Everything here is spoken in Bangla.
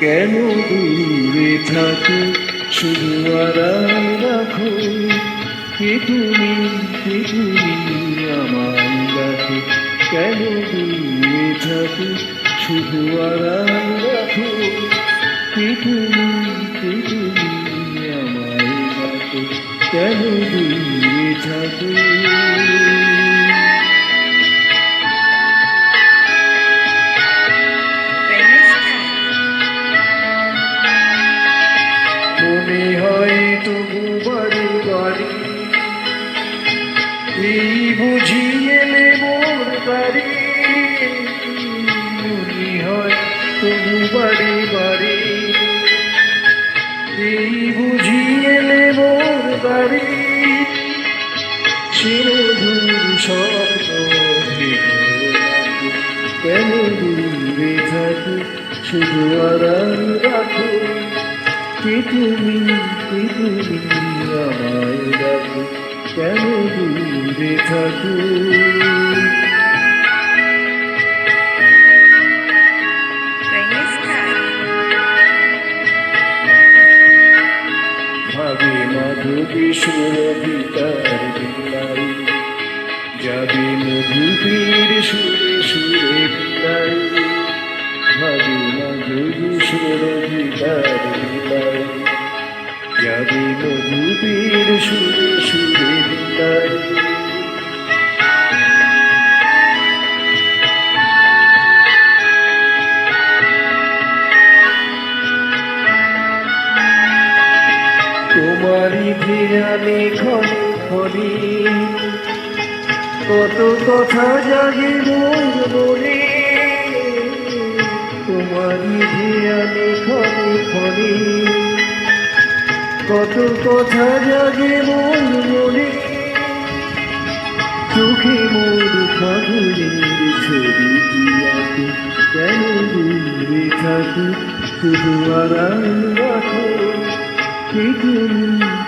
কেন দূরে থাকো? শুধু আড়াল রাখো। কে তুমি? কে তুমি? আমায় রাখো কেন দূরে থাকো? শুধু আড়াল রাখো। কে তুমি? কে তুমি? আমায় রাখো কেন দূরে থাকো? এই বুঝি এলে বাড়ি। স্বপ্ন কেন দূরে থাকো, শুধু আরাম রাখো। কে তুমি, কে কেন দূরে থাকো? মাধবী সুরভিতার বিলাই যাবে মধুবীর সুরে সুরে বিলাই ভাবে মাধবী সুরভিতার বিলাই যাবে মধুবীর সুরে সুরে বিলাই ধ্যানে ক্ষণে ক্ষণে কত কথা জাগে মনে তোমারই ধ্যানে ক্ষণে ক্ষণে কত কথা জাগে মনে চোখে মোর ফাগুনের ছবি আঁকে কেন দূরে থাকি? শুধু আরাম রাখো। কে